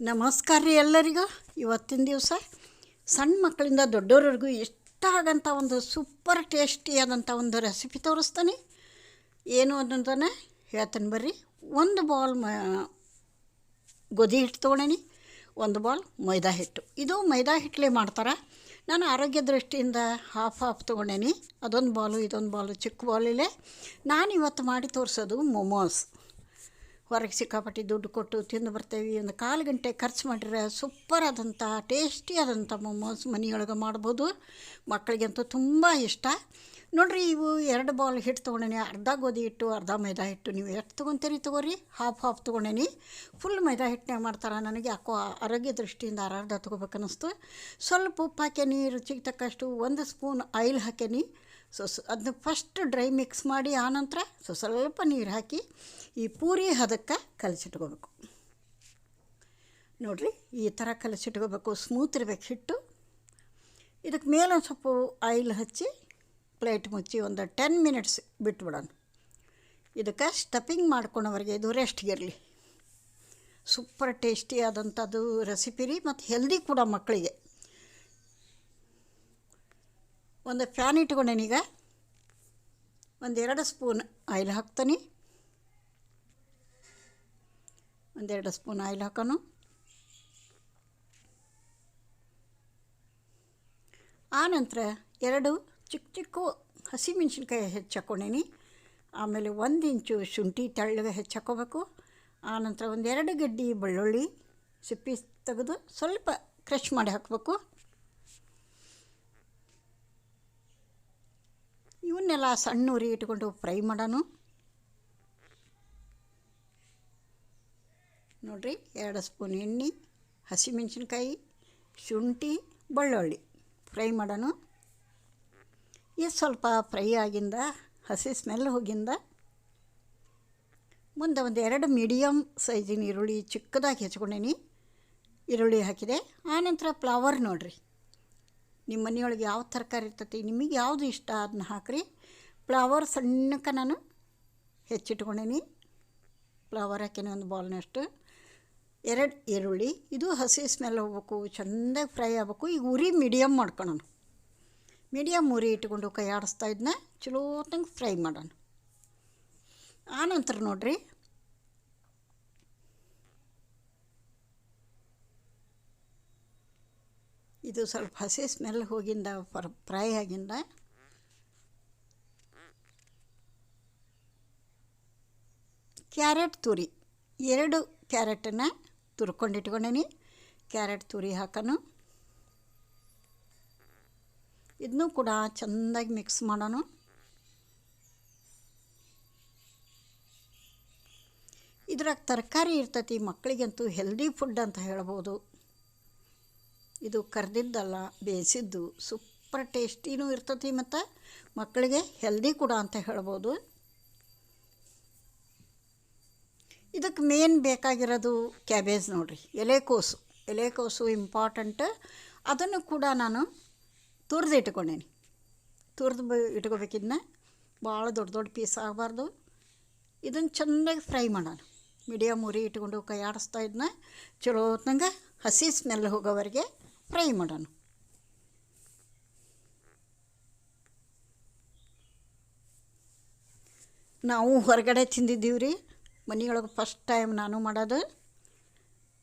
ನಮಸ್ಕಾರ ರೀ ಎಲ್ಲರಿಗೂ. ಇವತ್ತಿನ ದಿವಸ ಸಣ್ಣ ಮಕ್ಕಳಿಂದ ದೊಡ್ಡೋರವರೆಗೂ ಇಷ್ಟ ಆಗಂಥ ಒಂದು ಸೂಪರ್ ಟೇಸ್ಟಿಯಾದಂಥ ಒಂದು ರೆಸಿಪಿ ತೋರಿಸ್ತಾನೆ. ಏನು ಅನ್ನೋದನ್ನು ಹೇಳ್ತಾನೆ ಬರ್ರಿ. ಒಂದು ಬಾಲ್ ಮ ಗೋಧಿ ಹಿಟ್ಟು ತೊಗೊಂಡೇನಿ, ಒಂದು ಬಾಲ್ ಮೈದಾ ಹಿಟ್ಟು. ಇದು ಮೈದಾ ಹಿಟ್ಟಲೆ ಮಾಡ್ತಾರೆ. ನಾನು ಆರೋಗ್ಯ ದೃಷ್ಟಿಯಿಂದ ಹಾಫ್ ಹಾಫ್ ತೊಗೊಂಡೇನಿ. ಅದೊಂದು ಬಾಲು, ಇದೊಂದು ಬಾಲು, ಚಿಕ್ಕ ಬಾಲಿಲೆ. ನಾನು ಇವತ್ತು ಮಾಡಿ ತೋರಿಸೋದು ಮೊಮೋಸ್ ಹೊರಗೆ ಸಿಕ್ಕಾಪಟ್ಟಿ ದುಡ್ಡು ಕೊಟ್ಟು ತಿಂದು ಬರ್ತೇವೆ ಒಂದು ಕಾಲು ಗಂಟೆ ಖರ್ಚು ಮಾಡಿದ್ರೆ ಸೂಪರ್ ಆದಂಥ ಟೇಸ್ಟಿ ಆದಂಥ ಮೊಮೋಸ್ ಮನೆಯೊಳಗೆ ಮಾಡ್ಬೋದು. ಮಕ್ಕಳಿಗಂತೂ ತುಂಬ ಇಷ್ಟ. ನೋಡಿರಿ, ಇವು ಎರಡು ಬಾಲ್ ಹಿಟ್ಟು ತೊಗೊಂಡೇನಿ. ಅರ್ಧ ಗೋಧಿ ಹಿಟ್ಟು, ಅರ್ಧ ಮೈದಾ ಹಿಟ್ಟು. ನೀವು ಎಷ್ಟು ತೊಗೊತೀರಿ ತೊಗೋರಿ? ಹಾಫ್ ಹಾಫ್ ತೊಗೊಂಡೇನಿ. ಫುಲ್ ಮೈದಾ ಹಿಟ್ಟನ್ನೇ ಮಾಡ್ತಾರೆ. ನನಗೆ ಯಾಕೋ ಆರೋಗ್ಯ ದೃಷ್ಟಿಯಿಂದ ಅರ್ಧ ತೊಗೋಬೇಕನ್ನಿಸ್ತು. ಸ್ವಲ್ಪ ಉಪ್ಪು ಹಾಕೇನಿ ರುಚಿಗೆ ತಕ್ಕಷ್ಟು ಒಂದು ಸ್ಪೂನ್ ಆಯಿಲ್ ಹಾಕೇನಿ ಸೊ ಅದನ್ನ ಫಸ್ಟ್ ಡ್ರೈ ಮಿಕ್ಸ್ ಮಾಡಿ ಆನಂತರ ಸೊ ಸ್ವಲ್ಪ ನೀರು ಹಾಕಿ ಈ ಪೂರಿ ಹದಕ್ಕೆ ಕಲಸಿಟ್ಕೋಬೇಕು. ನೋಡಿರಿ ಈ ಥರ ಕಲಸಿಟ್ಕೋಬೇಕು. ಸ್ಮೂತ್ ಇರಬೇಕು ಹಿಟ್ಟು. ಇದಕ್ಕೆ ಮೇಲೆ ಒಂದು ಸ್ವಲ್ಪ ಆಯಿಲ್ ಹಚ್ಚಿ ಪ್ಲೇಟ್ ಮುಚ್ಚಿ ಒಂದು ಟೆನ್ ಮಿನಿಟ್ಸ್ ಬಿಟ್ಬಿಡೋಣ. ಇದಕ್ಕೆ ಸ್ಟಫಿಂಗ್ ಮಾಡ್ಕೊಳೋವರೆಗೆ ಇದು ರೆಸ್ಟ್ಗಿರಲಿ ಸೂಪರ್ ಟೇಸ್ಟಿ ಆದಂಥದ್ದು ರೆಸಿಪಿ ರೀ ಮತ್ತು ಹೆಲ್ದಿ ಕೂಡ ಮಕ್ಕಳಿಗೆ ಒಂದು ಫ್ಯಾನ್ ಇಟ್ಕೊಂಡೇನೀಗ ಒಂದೆರಡು ಸ್ಪೂನ್ ಆಯಿಲ್ ಹಾಕ್ತಾನೆ. ಒಂದೆರಡು ಸ್ಪೂನ್ ಆಯಿಲ್ ಹಾಕೋನು ಆನಂತರ ಎರಡು ಚಿಕ್ಕ ಚಿಕ್ಕ ಹಸಿಮೆಣ್ಸಿನ್ಕಾಯಿ ಹೆಚ್ಚಾಕೊಂಡೇನಿ ಆಮೇಲೆ ಒಂದು ಇಂಚು ಶುಂಠಿ ತೆಳ್ಳಗೆ ಹೆಚ್ಚಾಕೋಬೇಕು ಆನಂತರ ಒಂದೆರಡು ಗಡ್ಡಿ ಬೆಳ್ಳುಳ್ಳಿ ಸಿಪ್ಪಿ ತೆಗೆದು ಸ್ವಲ್ಪ ಕ್ರಷ್ ಮಾಡಿ ಹಾಕಬೇಕು. ಇವನ್ನೆಲ್ಲ ಸಣ್ಣ ಉರಿ ಇಟ್ಕೊಂಡು ಫ್ರೈ ಮಾಡೋಣ ನೋಡಿರಿ, ಎರಡು ಸ್ಪೂನ್ ಎಣ್ಣೆ, ಹಸಿಮೆಣ್ಸಿನ್ಕಾಯಿ, ಶುಂಠಿ, ಬೆಳ್ಳುಳ್ಳಿ. ಫ್ರೈ ಮಾಡೋಣ ಇದು ಸ್ವಲ್ಪ ಫ್ರೈ ಆಗಿಂದ, ಹಸಿ ಸ್ಮೆಲ್ ಹೋಗಿಂದ ಮುಂದೆ ಒಂದು ಎರಡು ಮೀಡಿಯಮ್ ಸೈಜಿನ ಈರುಳ್ಳಿ ಚಿಕ್ಕದಾಗಿ ಹೆಚ್ಕೊಂಡೇನಿ. ಈರುಳ್ಳಿ ಹಾಕಿದೆ. ಆನಂತರ ಫ್ಲವರ್ ನೋಡಿರಿ. ನಿಮ್ಮ ಮನೆಯೊಳಗೆ ಯಾವ ತರಕಾರಿ ಇರ್ತೈತಿ, ನಿಮಗೆ ಯಾವುದು ಇಷ್ಟ ಅದನ್ನ ಹಾಕಿರಿ. ಫ್ಲವರ್ ಸಣ್ಣಕ್ಕೆ ನಾನು ಹೆಚ್ಚಿಟ್ಕೊಂಡೀನಿ. ಫ್ಲವರ್ ಹಾಕಿನ ಒಂದು ಬಾಲ್ನಷ್ಟು ಎರಡು ಈರುಳ್ಳಿ, ಇದು ಹಸಿ ಸ್ಮೆಲ್ ಹೋಗ್ಬೇಕು ಚೆಂದಾಗಿ ಫ್ರೈ ಆಗ್ಬೇಕು. ಈಗ ಉರಿ ಮೀಡಿಯಮ್ ಮಾಡ್ಕೊಳೋಣ. ಮೀಡಿಯಮ್ ಉರಿ ಇಟ್ಕೊಂಡು ಕೈ ಆಡಿಸ್ತಾ ಇದನ್ನ ಚಲೋತ್ತಂಗೆ ಫ್ರೈ ಮಾಡೋಣ. ಆನಂತರ ನೋಡಿರಿ. ಇದು ಸ್ವಲ್ಪ ಹಸಿ ಸ್ಮೆಲ್ ಹೋಗಿಂದ ಫರ್ ಫ್ರೈ ಆಗಿಂದ ಕ್ಯಾರೆಟ್ ತುರಿ. ಎರಡು ಕ್ಯಾರೆಟನ್ನು ತುರ್ಕೊಂಡಿಟ್ಕೊಂಡೀನಿ. ಕ್ಯಾರೆಟ್ ತುರಿ ಹಾಕೋಣ ಇದನ್ನೂ ಕೂಡ ಚೆಂದಾಗಿ ಮಿಕ್ಸ್ ಮಾಡೋಣ ಇದ್ರಾಗ ತರಕಾರಿ ಇರ್ತೈತಿ ಮಕ್ಕಳಿಗಂತೂ ಹೆಲ್ದಿ ಫುಡ್ ಅಂತ ಹೇಳ್ಬೋದು. ಇದು ಕರೆದಿದ್ದಲ್ಲ, ಬೇಯಿಸಿದ್ದು ಸೂಪರ್ ಟೇಸ್ಟಿನೂ ಇರ್ತತಿ ಮತ್ತು ಮಕ್ಕಳಿಗೆ ಹೆಲ್ದಿ ಕೂಡ ಅಂತ ಹೇಳ್ಬೋದು. ಇದಕ್ಕೆ ಮೇನ್ ಬೇಕಾಗಿರೋದು ಕ್ಯಾಬೇಜ್ ನೋಡಿರಿ, ಎಲೆಕೋಸು. ಎಲೆಕೋಸು ಇಂಪಾರ್ಟೆಂಟ್ ಅದನ್ನು ಕೂಡ ನಾನು ತುರಿದು ಇಟ್ಕೊಂಡೇನಿ. ತುರಿದು ಇಟ್ಕೋಬೇಕಿದ್ನ, ಭಾಳ ದೊಡ್ಡ ದೊಡ್ಡ ಪೀಸ್ ಆಗಬಾರ್ದು. ಇದನ್ನು ಚೆನ್ನಾಗಿ ಫ್ರೈ ಮಾಡೋಣ. ಮೀಡಿಯಮ್ ಉರಿ ಇಟ್ಕೊಂಡು ಕೈ ಆಡಿಸ್ತಾ ಇದನ್ನ ಚಲೋ ಹೊತ್ನಂಗೆ ಹಸಿ ಸ್ಮೆಲ್ ಹೋಗೋವರೆಗೆ ಫ್ರೈ ಮಾಡೋಣ. ನಾವು ಹೊರಗಡೆ ತಿಂದಿದ್ದೀವಿ ರೀ ಮನೆಯೊಳಗೆ ಫಸ್ಟ್ ಟೈಮ್ ನಾನು ಮಾಡೋದು.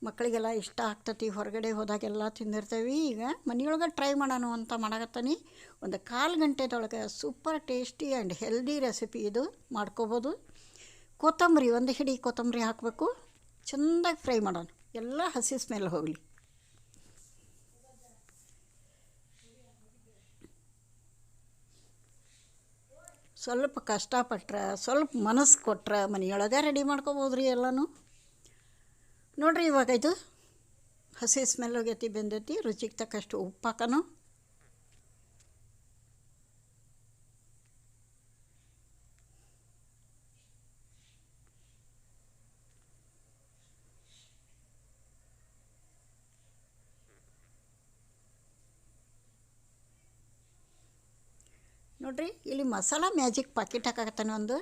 ಮಕ್ಕಳಿಗೆಲ್ಲ ಇಷ್ಟ ಆಗ್ತತಿ, ಹೊರಗಡೆ ಹೋದಾಗೆಲ್ಲ ತಿಂದಿರ್ತೇವೆ. ಈಗ ಮನೆಯೊಳಗೆ ಟ್ರೈ ಮಾಡೋಣ ಅಂತ ಮಾಡಕತ್ತೀನಿ. ಒಂದು ಕಾಲು ಗಂಟೆದೊಳಗೆ super tasty and healthy recipe ಇದು ಮಾಡ್ಕೋಬೋದು. ಕೊತ್ತಂಬರಿ, ಒಂದು ಹಿಡಿ ಕೊತ್ತಂಬರಿ ಹಾಕಬೇಕು. ಚೆಂದಾಗಿ ಫ್ರೈ ಮಾಡೋಣ. ಎಲ್ಲ ಹಸಿ ಸ್ಮೆಲ್ ಹೋಗಲಿ. ಸ್ವಲ್ಪ ಕಷ್ಟಪಟ್ರೆ, ಸ್ವಲ್ಪ ಮನಸ್ಸು ಕೊಟ್ರೆ ಮನೆಯೊಳಗೆ ರೆಡಿ ಮಾಡ್ಕೊಬೋದು ರೀ ಎಲ್ಲನೂ. ನೋಡಿರಿ ಇವಾಗ ಇದು ಹಸಿ ಸ್ಮೆಲ್ ಹೋಗೈತಿ ಬೆಂದೈತಿ, ರುಚಿಗೆ ತಕ್ಕಷ್ಟು ಉಪ್ಪು ಹಾಕೋಣ ನೋಡಿರಿ, ಇಲ್ಲಿ ಮಸಾಲ ಮ್ಯಾಜಿಕ್ ಪಾಕೆಟ್ ಹಾಕಾಕತ್ತಾನೆ ಒಂದು.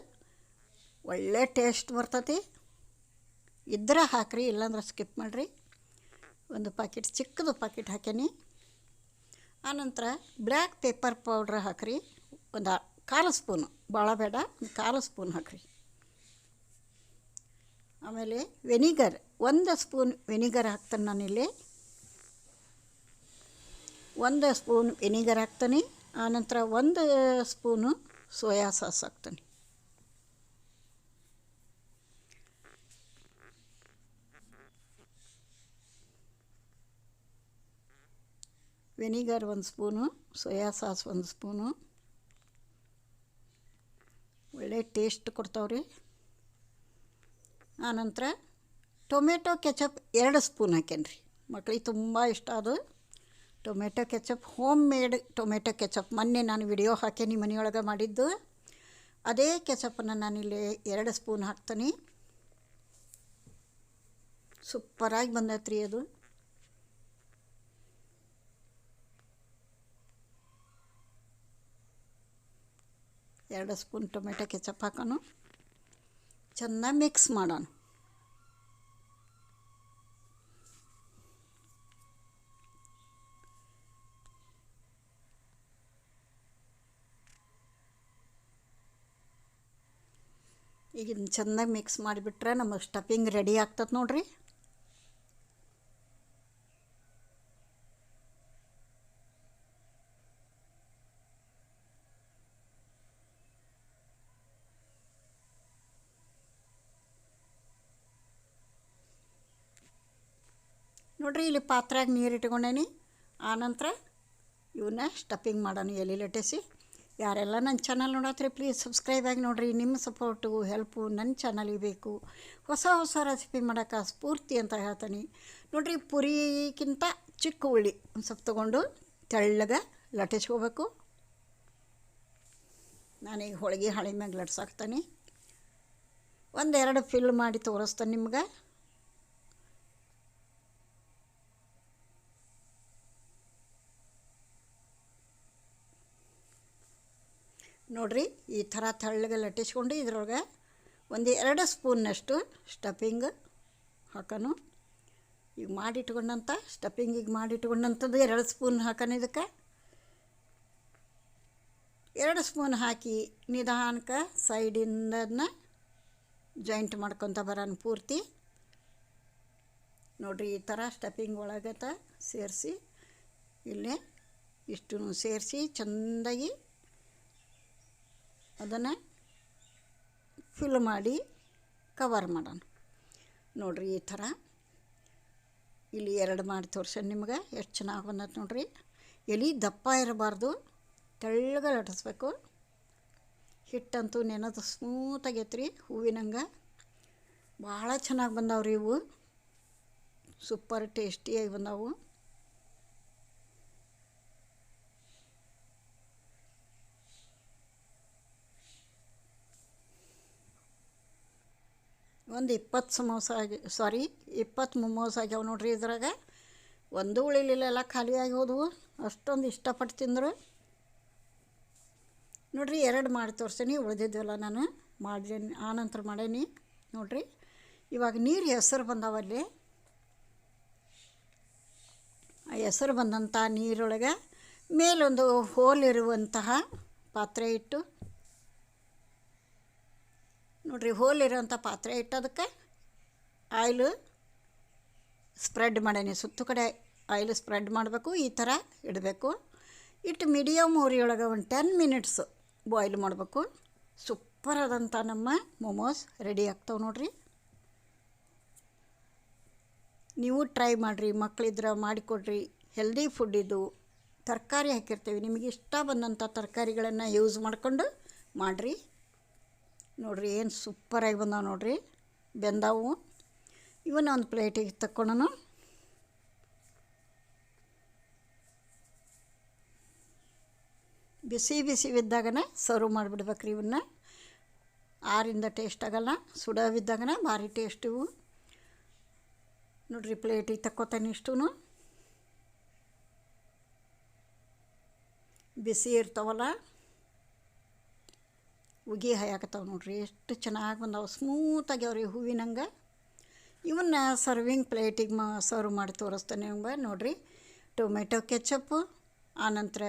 ಒಳ್ಳೆ ಟೇಸ್ಟ್ ಬರ್ತತಿ. ಇದ್ರೆ ಹಾಕ್ರಿ, ಇಲ್ಲಾಂದ್ರೆ ಸ್ಕಿಪ್ ಮಾಡಿರಿ. ಒಂದು ಪಾಕೆಟ್ ಚಿಕ್ಕದು ಪಾಕೆಟ್ ಹಾಕೇನಿ ಆನಂತರ ಬ್ಲ್ಯಾಕ್ ಪೇಪರ್ ಪೌಡ್ರ್ ಹಾಕ್ರಿ. ಒಂದು ಕಾಲು ಸ್ಪೂನು ಭಾಳ ಬೇಡ, ಒಂದು ಕಾಲು ಸ್ಪೂನ್ ಹಾಕ್ರಿ. ಆಮೇಲೆ ವೆನಿಗರ್ ಒಂದು ಸ್ಪೂನ್ ವೆನಿಗರ್ ಹಾಕ್ತಾನೆ ನಾನಿಲ್ಲಿ. ಒಂದು ಸ್ಪೂನ್ ವೆನಿಗರ್ ಹಾಕ್ತಾನೆ. ಆನಂತರ ಒಂದು ಸ್ಪೂನು ಸೋಯಾ ಸಾಸ್ ಹಾಕ್ತೀನಿ. ವಿನಿಗರ್ ಒಂದು ಸ್ಪೂನು, ಸೋಯಾ ಸಾಸ್ ಒಂದು ಸ್ಪೂನು. ಒಳ್ಳೆ ಟೇಸ್ಟ್ ಕೊಡ್ತಾವ್ರಿ. ಆನಂತರ ಟೊಮೆಟೊ ಕೆಚಪ್ ಎರಡು ಸ್ಪೂನ್ ಹಾಕೇನ್ರಿ ಮಕ್ಳಿಗೆ ತುಂಬ ಇಷ್ಟ ಅದು. Tomato ketchup home made tomato ketchup. ಮೊನ್ನೆ ನಾನು ವಿಡಿಯೋ ಹಾಕೇನಿ ಮನೆಯೊಳಗೆ ಮಾಡಿದ್ದು. ಅದೇ ಕೆಚಪನ್ನು ನಾನಿಲ್ಲಿ ಎರಡು ಸ್ಪೂನ್ ಹಾಕ್ತೀನಿ. ಸೂಪರಾಗಿ ಬಂದೈತ್ರಿ ಅದು. ಎರಡು ಸ್ಪೂನ್ ಟೊಮೆಟೊ ಕೆಚಪ್ ಹಾಕೋಣ. ಚೆನ್ನಾಗಿ ಮಿಕ್ಸ್ ಮಾಡೋಣ. ಈಗ ಚೆನ್ನಾಗಿ ಮಿಕ್ಸ್ ಮಾಡಿಬಿಟ್ರೆ ನಮಗೆ ಸ್ಟಫಿಂಗ್ ರೆಡಿ ಆಗ್ತದೆ ನೋಡ್ರಿ. ನೋಡ್ರಿ ಇಲ್ಲಿ ಪಾತ್ರೆಗೆ ನೀರು ಇಟ್ಕೊಂಡೇನಿ. ಆನಂತರ ಇವನ್ನ ಸ್ಟಫಿಂಗ್ ಮಾಡೋಣ ಎಲೆ ಲಟ್ಟಿಸಿ. ಯಾರೆಲ್ಲ ನನ್ನ ಚಾನಲ್ ನೋಡತ್ರಿ ಪ್ಲೀಸ್ ಸಬ್ಸ್ಕ್ರೈಬ್ ಆಗಿ ನೋಡಿರಿ. ನಿಮ್ಮ ಸಪೋರ್ಟು ಹೆಲ್ಪು ನನ್ನ ಚಾನಲಿಗೆ ಬೇಕು. ಹೊಸ ಹೊಸ ರೆಸಿಪಿ ಮಾಡೋಕ್ಕೆ ಸ್ಫೂರ್ತಿ ಅಂತ ಹೇಳ್ತೀನಿ. ನೋಡಿರಿ, ಪುರಿಗಿಂತ ಚಿಕ್ಕ ಉಳ್ಳಿ ಒಂದು ಸ್ವಲ್ಪ ತೊಗೊಂಡು ತೆಳ್ಳಗೆ ಲಟ್ಟಿಸ್ಕೋಬೇಕು. ನಾನೀಗ ಹೋಳಿಗೆ, ಹಳೆ ಮ್ಯಾಗ ಲಟ್ಸಾಕ್ತಾನೆ. ಒಂದೆರಡು ಫಿಲ್ ಮಾಡಿ ತೋರಿಸ್ತಾನೆ ನಿಮ್ಗೆ. ನೋಡಿರಿ, ಈ ಥರ ತೆಳ್ಳಗೆ ಲಟ್ಟಿಸ್ಕೊಂಡು ಇದ್ರೊಳಗೆ ಒಂದು ಎರಡು ಸ್ಪೂನ್ನಷ್ಟು ಸ್ಟಫಿಂಗ್ ಹಾಕೋನು. ಈಗ ಮಾಡಿಟ್ಕೊಂಡಂಥ ಸ್ಟಫಿಂಗ್ ಈಗ ಮಾಡಿಟ್ಕೊಂಡಂಥದ್ದು ಎರಡು ಸ್ಪೂನ್ ಹಾಕೋಣ ಇದಕ್ಕೆ. ಎರಡು ಸ್ಪೂನ್ ಹಾಕಿ ನಿಧಾನಕ್ಕೆ ಸೈಡಿಂದನ್ನ ಜಾಯಿಂಟ್ ಮಾಡ್ಕೊತ ಬರೋಣ ಪೂರ್ತಿ. ನೋಡಿರಿ, ಈ ಥರ ಸ್ಟಫಿಂಗ್ ಒಳಗತ ಸೇರಿಸಿ, ಇಲ್ಲಿ ಇಷ್ಟು ಸೇರಿಸಿ, ಚೆಂದಾಗಿ ಅದನ್ನು ಫಿಲ್ ಮಾಡಿ ಕವರ್ ಮಾಡೋಣ. ನೋಡಿರಿ ಈ ಥರ. ಇಲ್ಲಿ ಎರಡು ಮಾಡಿ ತೋರ್ಸೋಣ ನಿಮ್ಗೆ. ಎಷ್ಟು ಚೆನ್ನಾಗಿ ಬಂದೈತೆ ನೋಡಿರಿ. ಎಲೆ ದಪ್ಪ ಇರಬಾರ್ದು. ತೆಳ್ಳಗೆ ಲಟ್ಟಿಸ್ಬೇಕು. ಹಿಟ್ಟಂತೂ ನೆನೆದು ಸ್ಮೂತಾಗೈತ್ರಿ ಹೂವಿನಂಗೆ. ಭಾಳ ಚೆನ್ನಾಗಿ ಬಂದಾವ್ರಿ ಇವು. ಸೂಪರ್ ಟೇಸ್ಟಿಯಾಗಿ ಬಂದಾವು. ಒಂದು ಇಪ್ಪತ್ತು ಸಮೋಸ ಆಗಿ ಸಾರಿ ಇಪ್ಪತ್ತು ಮೊಮೋಸ್ ಆಗ್ಯಾವ ನೋಡ್ರಿ ಇದ್ರಾಗ. ಒಂದು ಉಳಿಲಿಲ್ಲ ಎಲ್ಲ ಖಾಲಿಯಾಗಿ ಹೋದವು. ಅಷ್ಟೊಂದು ಇಷ್ಟಪಟ್ಟು ತಿಂದರು. ನೋಡ್ರಿ, ಎರಡು ಮಾಡಿ ತೋರಿಸ್ತೀನಿ ಉಳಿದಿದ್ವಲ್ಲ ನಾನು. ಮಾಡೀನಿ ಆನಂತರ ಮಾಡೇನಿ. ನೋಡ್ರಿ, ಇವಾಗ ನೀರು ಹೆಸರು ಬಂದಾವಲ್ಲಿ ಆ ಹೆಸರು ಬಂದಂಥ ನೀರೊಳಗೆ ಮೇಲೊಂದು ಹೋಲ್ ಇರುವಂತಹ ಪಾತ್ರೆ ಇಟ್ಟು ನೋಡಿರಿ ಹೋಲ್ ಇರೋಂಥ ಪಾತ್ರೆ ಇಟ್ಟೋದಕ್ಕೆ ಆಯಿಲ್ ಸ್ಪ್ರೆಡ್ ಮಾಡೇನಿ. ಸುತ್ತು ಕಡೆ ಆಯಿಲ್ ಸ್ಪ್ರೆಡ್ ಮಾಡಬೇಕು, ಈ ಥರ ಇಡಬೇಕು. ಇಟ್ಟು ಮೀಡಿಯಮ್ ಊರಿಯೊಳಗೆ ಒಂದು ಟೆನ್ ಮಿನಿಟ್ಸ್ ಬಾಯ್ಲ್ ಮಾಡಬೇಕು. ಸೂಪರ್ ಆದಂಥ ನಮ್ಮ ಮೊಮೋಸ್ ರೆಡಿ ಆಗ್ತಾವೆ ನೋಡ್ರಿ. ನೀವು ಟ್ರೈ ಮಾಡಿರಿ ಮಕ್ಕಳಿದ್ರೆ ಮಾಡಿಕೊಡ್ರಿ. ಹೆಲ್ದಿ ಫುಡ್ ಇದು. ತರಕಾರಿ ಹಾಕಿರ್ತೀವಿ. ನಿಮಗೆ ಇಷ್ಟ ಬಂದಂಥ ತರಕಾರಿಗಳನ್ನು ಯೂಸ್ ಮಾಡಿಕೊಂಡು ಮಾಡಿರಿ. ನೋಡಿರಿ, ಏನು ಸೂಪರಾಗಿ ಬಂದಾವೆ ನೋಡಿರಿ. ಬೆಂದಾವು. ಇವನ್ನ ಒಂದು ಪ್ಲೇಟಿಗೆ ತಕ್ಕೊಳ್ಳೋಣ ಬಿಸಿ ಬಿಸಿ ಬಿದ್ದಾಗನೇ ಸರ್ವ್ ಮಾಡಿಬಿಡ್ಬೇಕ್ರಿ ಇವನ್ನ. ಆರಿಂದ ಟೇಸ್ಟ್ ಆಗಲ್ಲ ಸುಡೋವಿದ್ದಾಗನೇ ಭಾರಿ ಟೇಸ್ಟ್ ಇವು. ನೋಡಿರಿ ಪ್ಲೇಟಿಗೆ ತಕ್ಕೋತಾನೆ ಇಷ್ಟು ಬಿಸಿ ಇರ್ತಾವಲ್ಲ. ಉಗಿ ಹಾಯಾಕತ್ತಾವೆ ನೋಡ್ರಿ. ಎಷ್ಟು ಚೆನ್ನಾಗಿ ಬಂದವು. ಸ್ಮೂತಾಗಿ ಅವ್ರಿ ಹೂವಿನಂಗೆ. ಇವನ್ನ ಸರ್ವಿಂಗ್ ಪ್ಲೇಟಿಗೆ ಮಾ ಸರ್ವ್ ಮಾಡಿ ತೋರಿಸ್ತೇನೆ ನಿಮ್ಗೆ ನೋಡಿರಿ. ಟೊಮೆಟೊ ಕೆಚಪ್ಪು ಆನಂತರ